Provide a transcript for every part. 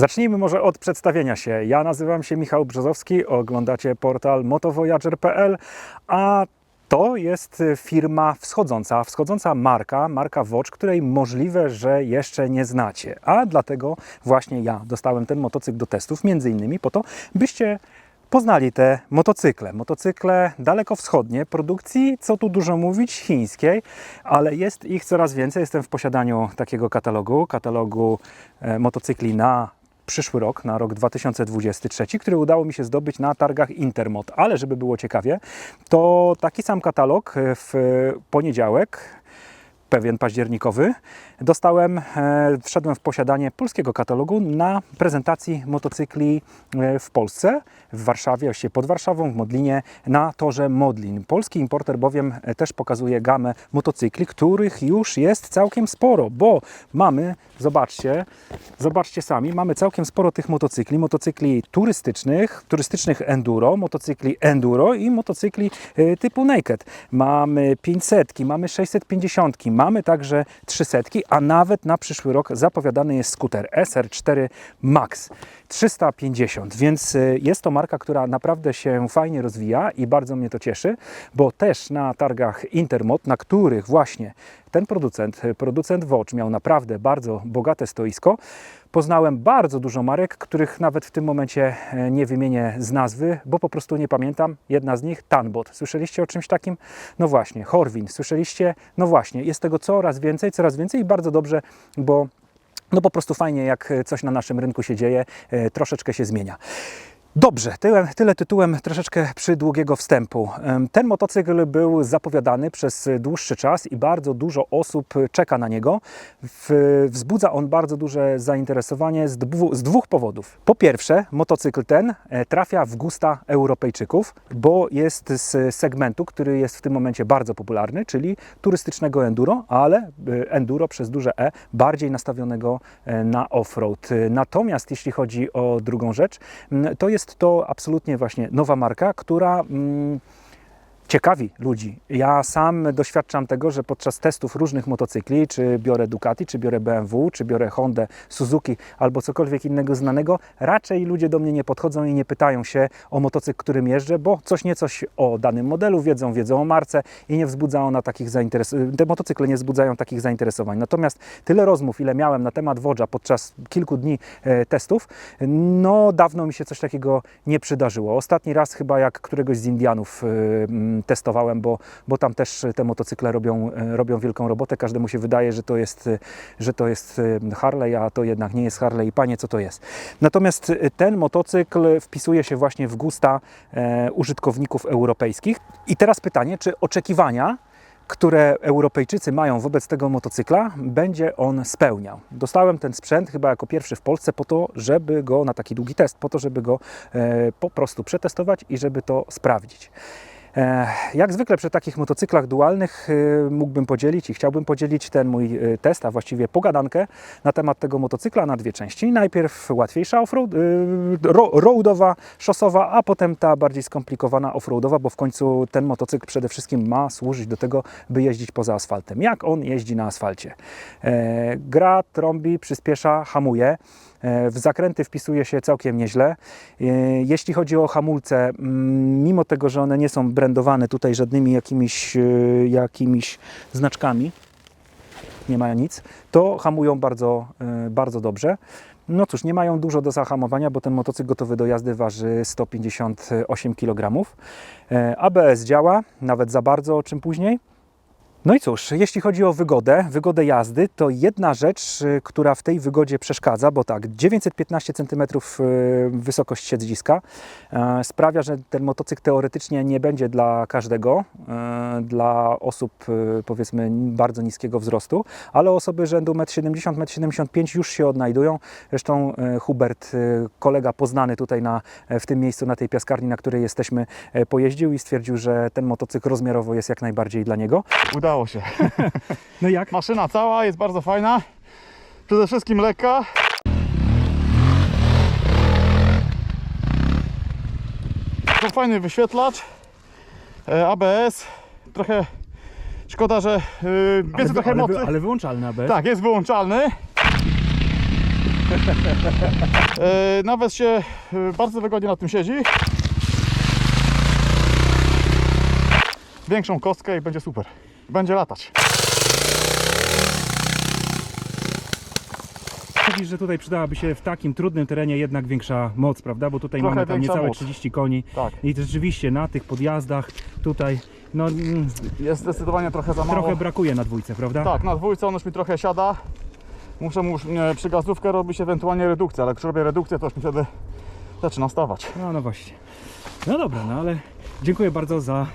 Zacznijmy może od przedstawienia się. Ja nazywam się Michał Brzozowski, oglądacie portal motovoyager.pl, a to jest firma wschodząca, wschodząca marka, marka Watch, której możliwe, że jeszcze nie znacie. A dlatego właśnie ja dostałem ten motocykl do testów, między innymi po to, byście poznali te motocykle. Motocykle dalekowschodnie, produkcji, co tu dużo mówić, chińskiej, ale jest ich coraz więcej. Jestem w posiadaniu takiego katalogu, katalogu e, motocykli na przyszły rok, na rok 2023, który udało mi się zdobyć na targach Intermot. Ale żeby było ciekawie, to taki sam katalog w poniedziałek pewien październikowy, dostałem, e, wszedłem w posiadanie polskiego katalogu na prezentacji motocykli e, w Polsce, w Warszawie, właściwie pod Warszawą, w Modlinie, na torze Modlin. Polski importer bowiem e, też pokazuje gamę motocykli, których już jest całkiem sporo, bo mamy, zobaczcie, zobaczcie sami, mamy całkiem sporo tych motocykli, motocykli turystycznych, turystycznych enduro, motocykli enduro i motocykli typu naked. Mamy 500, mamy 650, mamy także 300, a nawet na przyszły rok zapowiadany jest skuter SR4 Max 350, więc e, jest to marka, która naprawdę się fajnie rozwija i bardzo mnie to cieszy, bo też na targach Intermot, na których właśnie ten producent, producent Watch miał naprawdę bardzo bogate stoisko, poznałem bardzo dużo marek, których nawet w tym momencie e, nie wymienię z nazwy, bo po prostu nie pamiętam. Jedna z nich Tanbot. Słyszeliście o czymś takim? No właśnie, Horwin. Słyszeliście? No właśnie, jest tego coraz więcej, coraz więcej i bardzo dobrze, bo no po prostu fajnie, jak coś na naszym rynku się dzieje, e, troszeczkę się zmienia. Dobrze, tyle, tyle tytułem troszeczkę przydługiego wstępu. Ten motocykl był zapowiadany przez dłuższy czas i bardzo dużo osób czeka na niego. Wzbudza on bardzo duże zainteresowanie z, dwu, z dwóch powodów. Po pierwsze, motocykl ten e, trafia w gusta Europejczyków, bo jest z segmentu, który jest w tym momencie bardzo popularny, czyli turystycznego enduro, ale e, enduro przez duże E, bardziej nastawionego e, na offroad. Natomiast jeśli chodzi o drugą rzecz, to jest to absolutnie właśnie nowa marka, która mm, ciekawi ludzi. Ja sam doświadczam tego, że podczas testów różnych motocykli, czy biorę Ducati, czy biorę BMW, czy biorę Hondę, Suzuki albo cokolwiek innego znanego, raczej ludzie do mnie nie podchodzą i nie pytają się o motocykl, którym jeżdżę, bo coś niecoś o danym modelu wiedzą, wiedzą o marce i nie wzbudza ona takich zainteresowań. Te motocykle nie wzbudzają takich zainteresowań. Natomiast tyle rozmów, ile miałem na temat Wodża podczas kilku dni e, testów, no dawno mi się coś takiego nie przydarzyło. Ostatni raz chyba jak któregoś z Indianów e, testowałem, bo, bo tam też te motocykle robią, e, robią wielką robotę. Każdemu się wydaje, że to jest, e, że to jest e, Harley, a to jednak nie jest Harley i panie, co to jest. Natomiast ten motocykl wpisuje się właśnie w gusta użytkowników europejskich. I teraz pytanie, czy oczekiwania które Europejczycy mają wobec tego motocykla, będzie on spełniał. Dostałem ten sprzęt chyba jako pierwszy w Polsce po to, żeby go na taki długi test, po to, żeby go e, po prostu przetestować i żeby to sprawdzić. E, Jak zwykle przy takich motocyklach dualnych e, mógłbym podzielić i chciałbym podzielić ten mój e, test, a właściwie pogadankę na temat tego motocykla na dwie części. Najpierw łatwiejsza offroad, ro, roadowa, szosowa, a potem ta bardziej skomplikowana offroadowa, bo w końcu ten motocykl przede wszystkim ma służyć do tego, by jeździć poza asfaltem. Jak on jeździ na asfalcie? Gra, trąbi, przyspiesza, hamuje. E, W zakręty wpisuje się całkiem nieźle. E, Jeśli chodzi o hamulce, mm, mimo tego, że one nie są brandowane tutaj żadnymi jakimiś, e, jakimiś znaczkami, nie mają nic, to hamują bardzo, bardzo dobrze. No cóż, nie mają dużo do zahamowania, bo ten motocykl gotowy do jazdy waży 158 kg. ABS działa, nawet za bardzo, o czym później. No i cóż, jeśli chodzi o wygodę, wygodę jazdy, to jedna rzecz, y, która w tej wygodzie przeszkadza, bo tak, 915 cm y, wysokość siedziska e, sprawia, że ten motocykl teoretycznie nie będzie dla każdego, e, dla osób y, powiedzmy bardzo niskiego wzrostu, ale osoby rzędu 1,70 m, 1,75 m już się odnajdują. Zresztą e, Hubert, y, kolega poznany tutaj na, w tym miejscu, na tej piaskarni, na której jesteśmy, e, pojeździł i stwierdził, że ten motocykl rozmiarowo jest jak najbardziej dla niego. Udało się. No jak? Maszyna cała jest bardzo fajna. Przede wszystkim lekka. To fajny wyświetlacz. E, ABS. Trochę szkoda, że yy, bierze trochę mocy. ale wyłączalny ABS. Tak, jest wyłączalny. E, Nawet się bardzo wygodnie na tym siedzi. Większą kostkę i będzie super. Będzie latać. Mówisz, że tutaj przydałaby się w takim trudnym terenie jednak większa moc, prawda? Bo tutaj Trochę mamy tam większa niecałe moc. 30 koni. Tak. I rzeczywiście na tych podjazdach tutaj no, mm, Jest zdecydowanie trochę za mało. trochę brakuje na dwójce, prawda? Tak, na dwójce on już mi trochę siada. Muszę mu już e, robić ewentualnie redukcję, ale jak robię redukcję, to już mi wtedy zaczyna stawać. No, no właśnie. No dobra, no ale dziękuję bardzo za,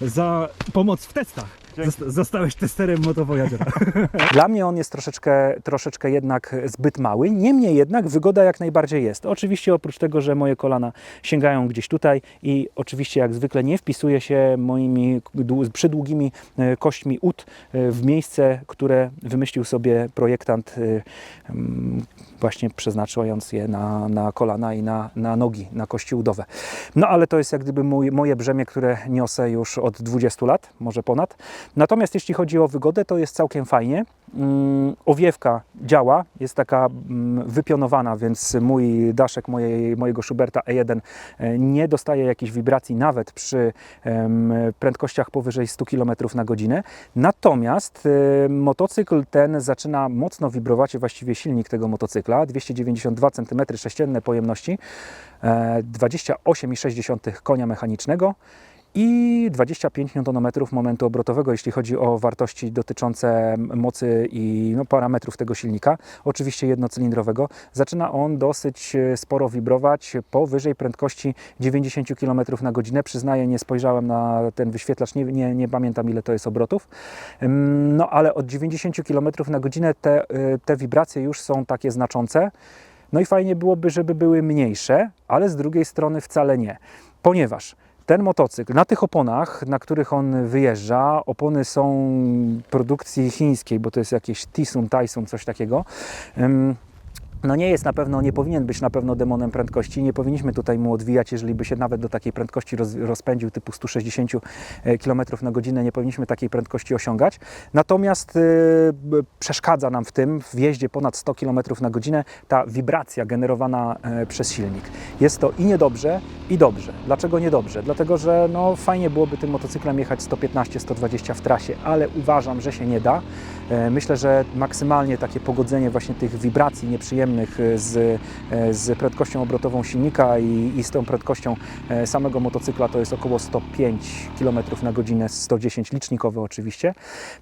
za pomoc w testach. Zosta- Zostałeś testerem motowojażera. Dla mnie on jest troszeczkę, troszeczkę jednak zbyt mały. Niemniej jednak wygoda jak najbardziej jest. Oczywiście oprócz tego, że moje kolana sięgają gdzieś tutaj i oczywiście jak zwykle nie wpisuje się moimi dłu- przydługimi e, kośćmi ud e, w miejsce, które wymyślił sobie projektant e, właśnie przeznaczając je na, na kolana i na, na nogi, na kości udowe. No ale to jest jak gdyby mój, moje brzemię, które niosę już od 20 lat, może ponad. Natomiast jeśli chodzi o wygodę, to jest całkiem fajnie. Mm, owiewka działa, jest taka mm, wypionowana, więc mój daszek mojej, mojego Schuberta E1 e, nie dostaje jakichś wibracji nawet przy prędkościach powyżej 100 km na godzinę. Natomiast e, motocykl ten zaczyna mocno wibrować, właściwie silnik tego motocykla, 292 cm sześcienne pojemności, e, 28,6 konia mechanicznego i 25 Nm momentu obrotowego, jeśli chodzi o wartości dotyczące mocy i no, parametrów tego silnika, oczywiście jednocylindrowego. Zaczyna on dosyć e, sporo wibrować powyżej prędkości 90 km na godzinę. Przyznaję, nie spojrzałem na ten wyświetlacz, nie, nie, nie pamiętam ile to jest obrotów. No ale od 90 km na godzinę te, y, te wibracje już są takie znaczące. No i fajnie byłoby, żeby były mniejsze, ale z drugiej strony wcale nie, ponieważ ten motocykl na tych oponach, na których on wyjeżdża, opony są produkcji chińskiej, bo to jest jakieś Tisun, Taisun, coś takiego. No nie jest na pewno, nie powinien być na pewno demonem prędkości. Nie powinniśmy tutaj mu odwijać, jeżeli by się nawet do takiej prędkości roz, rozpędził typu 160 km na godzinę, nie powinniśmy takiej prędkości osiągać. Natomiast y, przeszkadza nam w tym, w jeździe ponad 100 km na godzinę, ta wibracja generowana e, przez silnik. Jest to i niedobrze, i dobrze. Dlaczego niedobrze? Dlatego, że no, fajnie byłoby tym motocyklem jechać 115-120 w trasie, ale uważam, że się nie da. E, Myślę, że maksymalnie takie pogodzenie właśnie tych wibracji nieprzyjemnych e, z, e, z prędkością obrotową silnika i, i z tą prędkością samego motocykla to jest około 105 km na godzinę, 110 licznikowe oczywiście.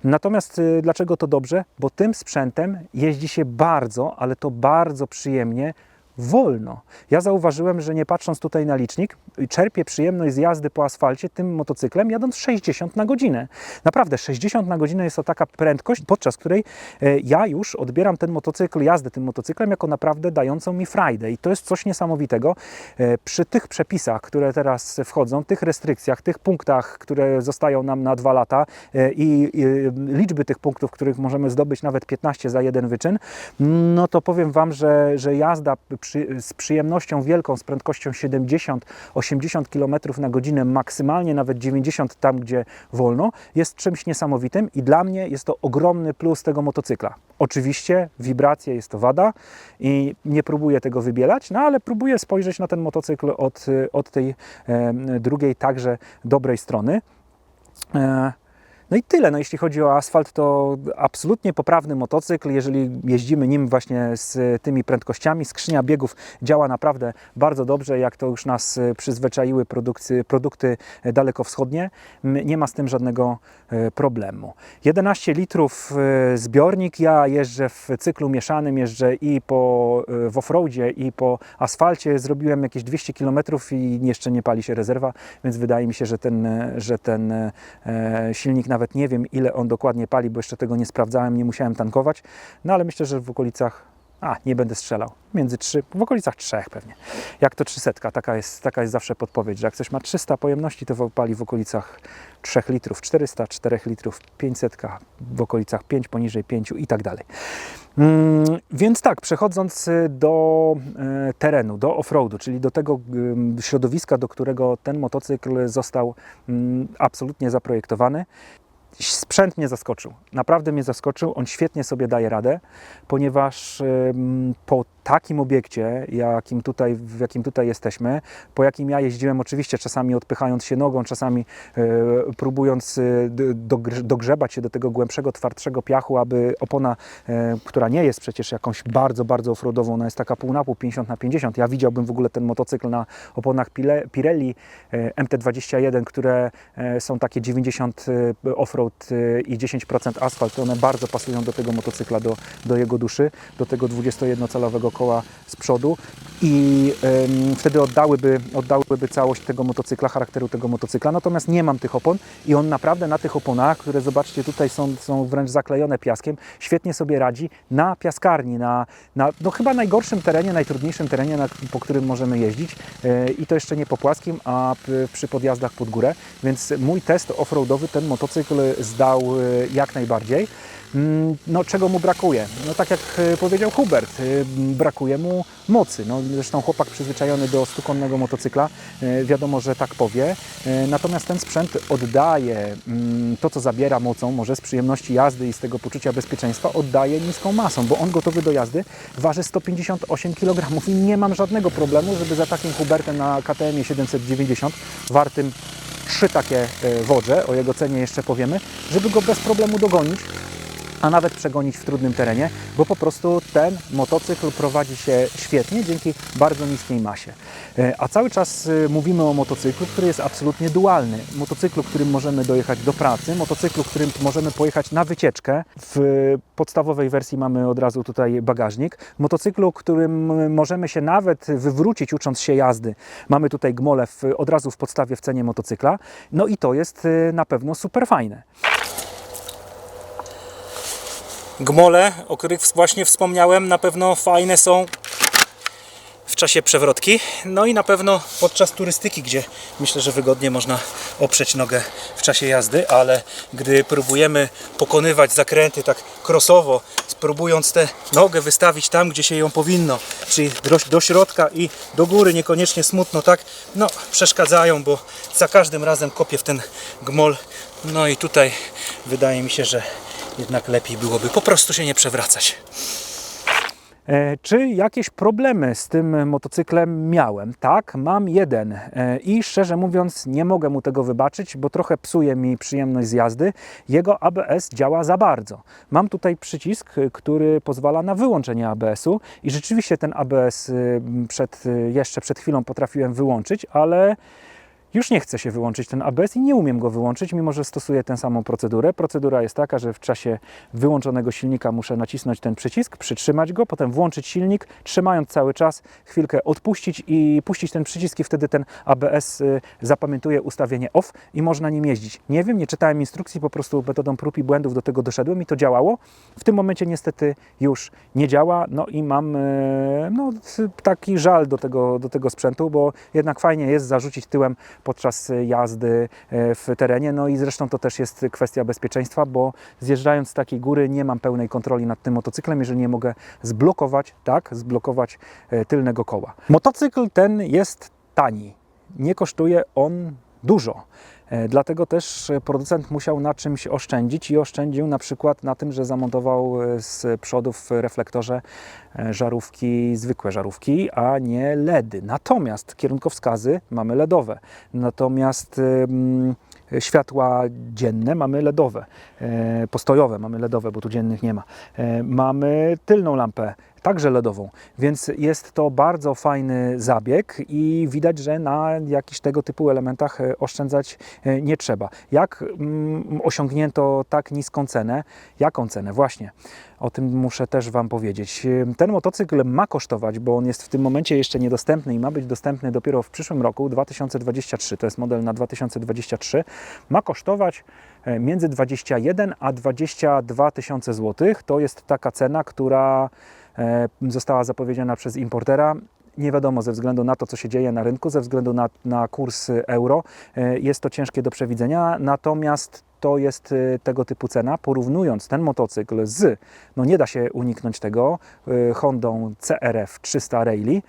Natomiast dlaczego to dobrze? Bo tym sprzętem jeździ się bardzo, ale to bardzo przyjemnie wolno. Ja zauważyłem, że nie patrząc tutaj na licznik, czerpię przyjemność z jazdy po asfalcie tym motocyklem jadąc 60 na godzinę. Naprawdę 60 na godzinę jest to taka prędkość, podczas której e, ja już odbieram ten motocykl, jazdę tym motocyklem jako naprawdę dającą mi frajdę i to jest coś niesamowitego. E, Przy tych przepisach, które teraz wchodzą, tych restrykcjach, tych punktach, które zostają nam na dwa lata e, i liczby tych punktów, których możemy zdobyć nawet 15 za jeden wyczyn, no to powiem Wam, że, że jazda przy, z przyjemnością wielką, z prędkością 70-80 km na godzinę, maksymalnie nawet 90 tam, gdzie wolno, jest czymś niesamowitym i dla mnie jest to ogromny plus tego motocykla. Oczywiście wibracje jest to wada i nie próbuję tego wybielać, no ale próbuję spojrzeć na ten motocykl od, od tej e, drugiej także dobrej strony. E, no i tyle. No jeśli chodzi o asfalt, to absolutnie poprawny motocykl. Jeżeli jeździmy nim właśnie z tymi prędkościami, skrzynia biegów działa naprawdę bardzo dobrze, jak to już nas e, przyzwyczaiły produkty, produkty dalekowschodnie. M, Nie ma z tym żadnego e, problemu. 11 litrów e, zbiornik. Ja jeżdżę w cyklu mieszanym, jeżdżę i po, e, w offroadzie, i po asfalcie. Zrobiłem jakieś 200 km i jeszcze nie pali się rezerwa, więc wydaje mi się, że ten, e, że ten e, silnik nawet nie wiem, ile on dokładnie pali, bo jeszcze tego nie sprawdzałem, nie musiałem tankować. No ale myślę, że w okolicach a, nie będę strzelał. Między 3, w okolicach 3 pewnie. Jak to 300, taka jest, taka jest zawsze podpowiedź, że jak coś ma 300 pojemności, to pali w okolicach 3 litrów, 400, 4 litrów, 500 w okolicach 5, poniżej 5 i tak dalej. Mm, Więc tak, przechodząc y, do e, terenu, do offroadu, czyli do tego ym, środowiska, do którego ten motocykl został mm, absolutnie zaprojektowany, Sprzęt mnie zaskoczył. Naprawdę mnie zaskoczył. On świetnie sobie daje radę, ponieważ po takim obiekcie, jakim tutaj, w jakim tutaj jesteśmy, po jakim ja jeździłem, oczywiście czasami odpychając się nogą, czasami e, próbując e, dogrzebać się do tego głębszego, twardszego piachu, aby opona, e, która nie jest przecież jakąś bardzo, bardzo offroadową, ona jest taka pół na pół, 50 na 50. Ja widziałbym w ogóle ten motocykl na oponach Pirelli e, MT21, które są takie 90 e, offroad i 10% asfalt. One bardzo pasują do tego motocykla, do, do jego duszy, do tego 21-calowego koła z przodu i em, wtedy oddałyby, oddałyby całość tego motocykla, charakteru tego motocykla. Natomiast nie mam tych opon i on naprawdę na tych oponach, które zobaczcie tutaj są, są wręcz zaklejone piaskiem, świetnie sobie radzi na piaskarni, na, na no chyba najgorszym terenie, najtrudniejszym terenie, na, po którym możemy jeździć e, i to jeszcze nie po płaskim, a p- przy podjazdach pod górę, więc mój test offroadowy ten motocykl zdał e, jak najbardziej. Mm, No, czego mu brakuje? No, tak jak e, powiedział Hubert, e, brakuje mu mocy. No, zresztą chłopak przyzwyczajony do stukonnego motocykla, e, wiadomo, że tak powie. Natomiast ten sprzęt oddaje mm, to, co zabiera mocą, może z przyjemności jazdy i z tego poczucia bezpieczeństwa, oddaje niską masą, bo on gotowy do jazdy waży 158 kg i nie mam żadnego problemu, żeby za takim Hubertem na KTM 790 wartym trzy takie e, wodże, o jego cenie jeszcze powiemy, żeby go bez problemu dogonić a nawet przegonić w trudnym terenie, bo po prostu ten motocykl prowadzi się świetnie dzięki bardzo niskiej masie. E, A cały czas e, mówimy o motocyklu, który jest absolutnie dualny. Motocyklu, którym możemy dojechać do pracy, motocyklu, którym możemy pojechać na wycieczkę. W podstawowej wersji mamy od razu tutaj bagażnik. Motocyklu, którym możemy się nawet wywrócić ucząc się jazdy. Mamy tutaj gmole w, od razu w podstawie w cenie motocykla. No i to jest e, na pewno super fajne. Gmole, o których właśnie wspomniałem, na pewno fajne są w czasie przewrotki. No i na pewno podczas turystyki, gdzie myślę, że wygodnie można oprzeć nogę w czasie jazdy, ale gdy próbujemy pokonywać zakręty tak krosowo, spróbując tę nogę wystawić tam, gdzie się ją powinno, czyli do, do środka i do góry, niekoniecznie smutno, tak, no przeszkadzają, bo za każdym razem kopię w ten gmol. No i tutaj wydaje mi się, że jednak lepiej byłoby po prostu się nie przewracać. E, Czy jakieś problemy z tym motocyklem miałem? Tak, mam jeden E, i szczerze mówiąc nie mogę mu tego wybaczyć, bo trochę psuje mi przyjemność z jazdy. Jego ABS działa za bardzo. Mam tutaj przycisk, który pozwala na wyłączenie ABS-u i rzeczywiście ten ABS y, przed, y, jeszcze przed chwilą potrafiłem wyłączyć, ale już nie chce się wyłączyć ten ABS i nie umiem go wyłączyć, mimo że stosuję tę samą procedurę. Procedura jest taka, że w czasie wyłączonego silnika muszę nacisnąć ten przycisk, przytrzymać go, potem włączyć silnik, trzymając cały czas, chwilkę odpuścić i puścić ten przycisk i wtedy ten ABS y, zapamiętuje ustawienie off i można nim jeździć. Nie wiem, nie czytałem instrukcji, po prostu metodą prób i błędów do tego doszedłem i to działało. W tym momencie niestety już nie działa, no i mam y, no, taki żal do tego, do tego sprzętu, bo jednak fajnie jest zarzucić tyłem podczas jazdy e, w terenie. No i zresztą to też jest kwestia bezpieczeństwa, bo zjeżdżając z takiej góry nie mam pełnej kontroli nad tym motocyklem, jeżeli nie mogę zblokować, tak, zblokować e, tylnego koła. Motocykl ten jest tani. Nie kosztuje on dużo. E, Dlatego też e, producent musiał na czymś oszczędzić i oszczędził na przykład na tym, że zamontował e, z przodu w reflektorze żarówki, zwykłe żarówki, a nie LEDy. Natomiast kierunkowskazy mamy LEDowe. Natomiast światła dzienne mamy LEDowe, postojowe mamy LEDowe, bo tu dziennych nie ma. Mamy tylną lampę także LEDową, więc jest to bardzo fajny zabieg i widać, że na jakichś tego typu elementach e, oszczędzać e, nie trzeba. Jak mm, osiągnięto tak niską cenę? Jaką cenę? Właśnie. O tym muszę też Wam powiedzieć. Ten motocykl ma kosztować, bo on jest w tym momencie jeszcze niedostępny i ma być dostępny dopiero w przyszłym roku, 2023. To jest model na 2023. Ma kosztować e, między 21 a 22 tysiące złotych. To jest taka cena, która została zapowiedziana przez importera. Nie wiadomo ze względu na to, co się dzieje na rynku, ze względu na, na kurs euro. E, Jest to ciężkie do przewidzenia, natomiast to jest e, tego typu cena. Porównując ten motocykl z, no nie da się uniknąć tego, e, Hondą CRF 300 Rally,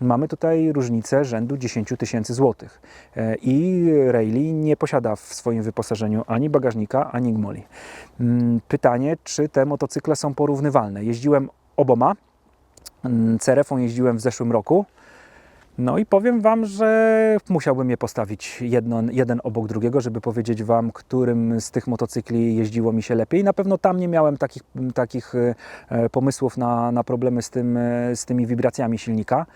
mamy tutaj różnicę rzędu 10 tysięcy złotych. E, I Rally nie posiada w swoim wyposażeniu ani bagażnika, ani gmoli. Mm, Pytanie, czy te motocykle są porównywalne? Jeździłem oboma. Mm, Cerefą jeździłem w zeszłym roku. No i powiem Wam, że musiałbym je postawić jedno, jeden obok drugiego, żeby powiedzieć Wam, którym z tych motocykli jeździło mi się lepiej. Na pewno tam nie miałem takich, takich e, pomysłów na, na problemy z, tym, e, z tymi wibracjami silnika.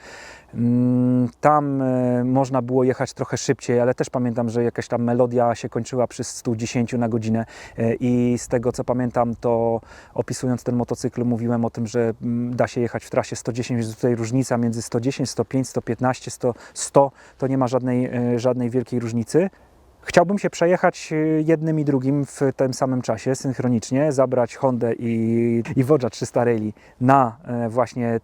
Mm, Tam e, można było jechać trochę szybciej, ale też pamiętam, że jakaś tam melodia się kończyła przy 110 na godzinę e, i z tego co pamiętam, to opisując ten motocykl mówiłem o tym, że mm, da się jechać w trasie 110, że tutaj różnica między 110, 105, 115, 100, 100 to nie ma żadnej, e, żadnej wielkiej różnicy. Chciałbym się przejechać jednym i drugim w tym samym czasie, synchronicznie, zabrać Hondę i, i Vodza 300 Rally na właśnie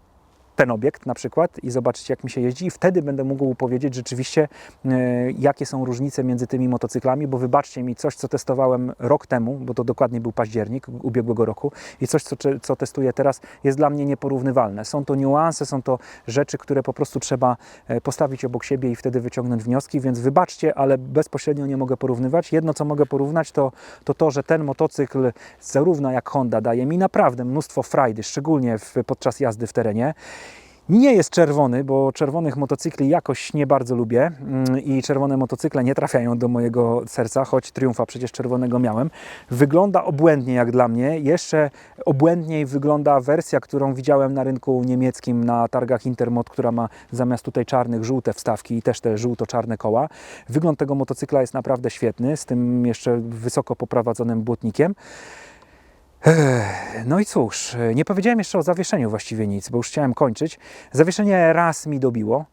ten obiekt na przykład i zobaczyć jak mi się jeździ i wtedy będę mógł powiedzieć rzeczywiście e, jakie są różnice między tymi motocyklami, bo wybaczcie mi coś co testowałem rok temu, bo to dokładnie był październik ubiegłego roku i coś co, co testuję teraz jest dla mnie nieporównywalne. Są to niuanse, są to rzeczy, które po prostu trzeba e, postawić obok siebie i wtedy wyciągnąć wnioski, więc wybaczcie, ale bezpośrednio nie mogę porównywać. Jedno co mogę porównać to to, to że ten motocykl zarówno jak Honda daje mi naprawdę mnóstwo frajdy, szczególnie w, podczas jazdy w terenie. Nie jest czerwony, bo czerwonych motocykli jakoś nie bardzo lubię mm, i czerwone motocykle nie trafiają do mojego serca, choć Triumfa przecież czerwonego miałem. Wygląda obłędnie jak dla mnie. Jeszcze obłędniej wygląda wersja, którą widziałem na rynku niemieckim na targach Intermod, która ma zamiast tutaj czarnych żółte wstawki i też te żółto-czarne koła. Wygląd tego motocykla jest naprawdę świetny, z tym jeszcze wysoko poprowadzonym błotnikiem. No i cóż, nie powiedziałem jeszcze o zawieszeniu właściwie nic, bo już chciałem kończyć. Zawieszenie raz mi dobiło,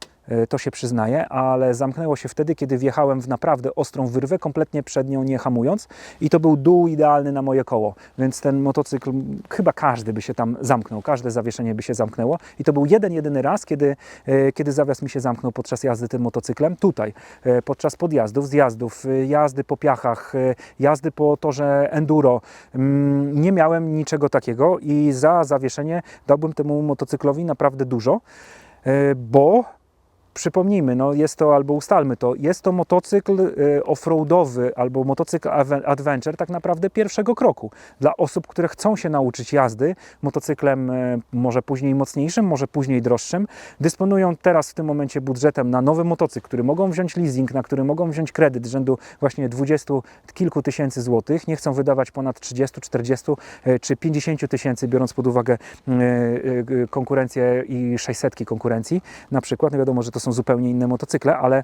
to się przyznaję, ale zamknęło się wtedy, kiedy wjechałem w naprawdę ostrą wyrwę, kompletnie przed nią nie hamując i to był dół idealny na moje koło, więc ten motocykl, chyba każdy by się tam zamknął, każde zawieszenie by się zamknęło i to był jeden, jedyny raz, kiedy, e, kiedy zawias mi się zamknął podczas jazdy tym motocyklem, tutaj, e, podczas podjazdów, zjazdów, e, jazdy po piachach, e, jazdy po torze enduro. Nie miałem niczego takiego i za zawieszenie dałbym temu motocyklowi naprawdę dużo, e, bo przypomnijmy, no jest to albo ustalmy to, jest to motocykl e, offroadowy albo motocykl adventure tak naprawdę pierwszego kroku. Dla osób, które chcą się nauczyć jazdy motocyklem e, może później mocniejszym, może później droższym, dysponują teraz w tym momencie budżetem na nowy motocykl, który mogą wziąć leasing, na który mogą wziąć kredyt rzędu właśnie 20 kilku tysięcy złotych, nie chcą wydawać ponad 30, 40 e, czy 50 tysięcy, biorąc pod uwagę konkurencję i 600 konkurencji na przykład. No wiadomo, że to są zupełnie inne motocykle, ale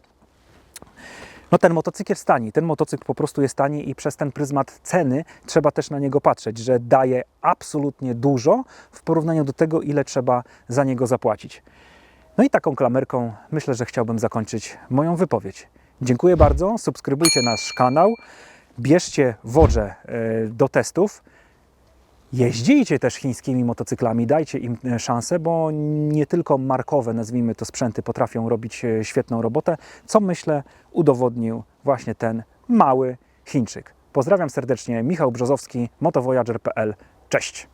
no ten motocykl jest tani, ten motocykl po prostu jest tani i przez ten pryzmat ceny trzeba też na niego patrzeć, że daje absolutnie dużo w porównaniu do tego, ile trzeba za niego zapłacić. No i taką klamerką myślę, że chciałbym zakończyć moją wypowiedź. Dziękuję bardzo, subskrybujcie nasz kanał, bierzcie woże e, do testów, Jeździcie też chińskimi motocyklami, dajcie im e, szansę, bo nie tylko markowe, nazwijmy to sprzęty, potrafią robić e, świetną robotę, co myślę udowodnił właśnie ten mały Chińczyk. Pozdrawiam serdecznie, Michał Brzozowski, motovoyager.pl. Cześć!